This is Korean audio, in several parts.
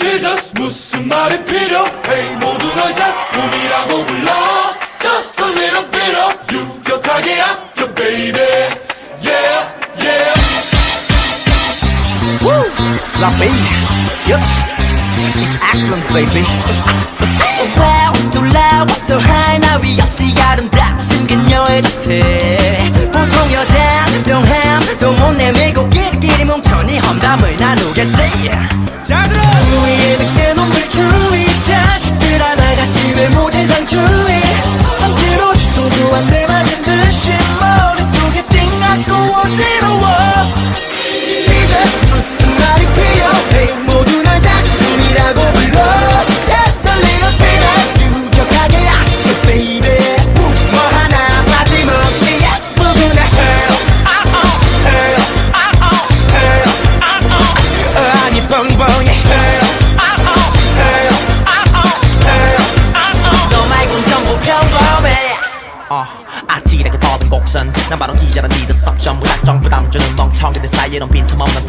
Jesus 무슨 말이 필요해? 모두 널 작품이라고 불러. Just a little bit of 유격하게 아껴 baby. Yeah yeah. La B, yup, it's excellent, baby. wow, 놀라워 또 하나 위 없이 아름답신 그녀의 곁에 보통 여잔 명함 또못 내밀고 끼리끼리 뭉쳐니 험담을 나누겠지. 자 들어. 어, 아찔하게 뻗은 곡선 난 바로 기자란 리더 석. 전부 다정 부담 주는 멍청이들 사이에 넌 빈틈없는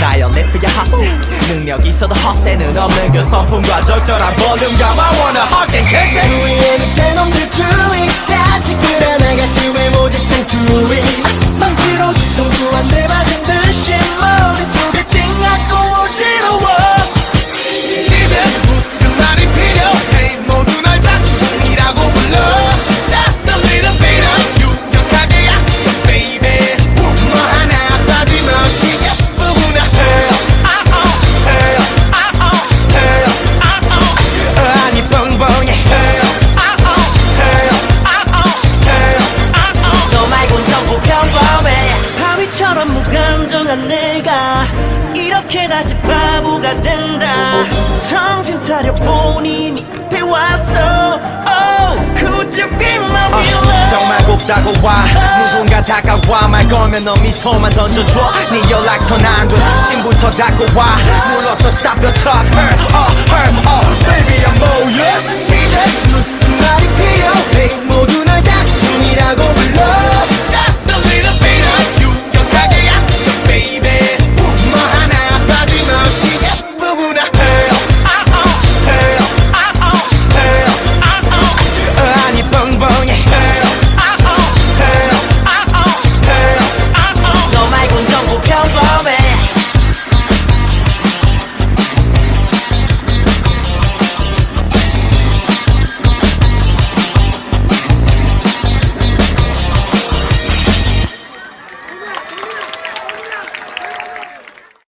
가연 래프야 헛세. 능력 있어도 헛세는 없는 그 성품과 적절한 볼륨감 I wanna and kiss it 주위에 늑대 놈들 주위. 자식들 하나같이 외 무감정한 내가 이렇게 다시 바보가 된다. 정신 차려 본인이 앞에 왔어. Oh could you be my real love? 정말 곱다고 와. 누군가 다가와. 말 걸면 너 미소만 던져줘. 네 연락처 안돼. 신부터 닫고 와. 눌러서 stop your talk. Her oh her oh baby I'm all yes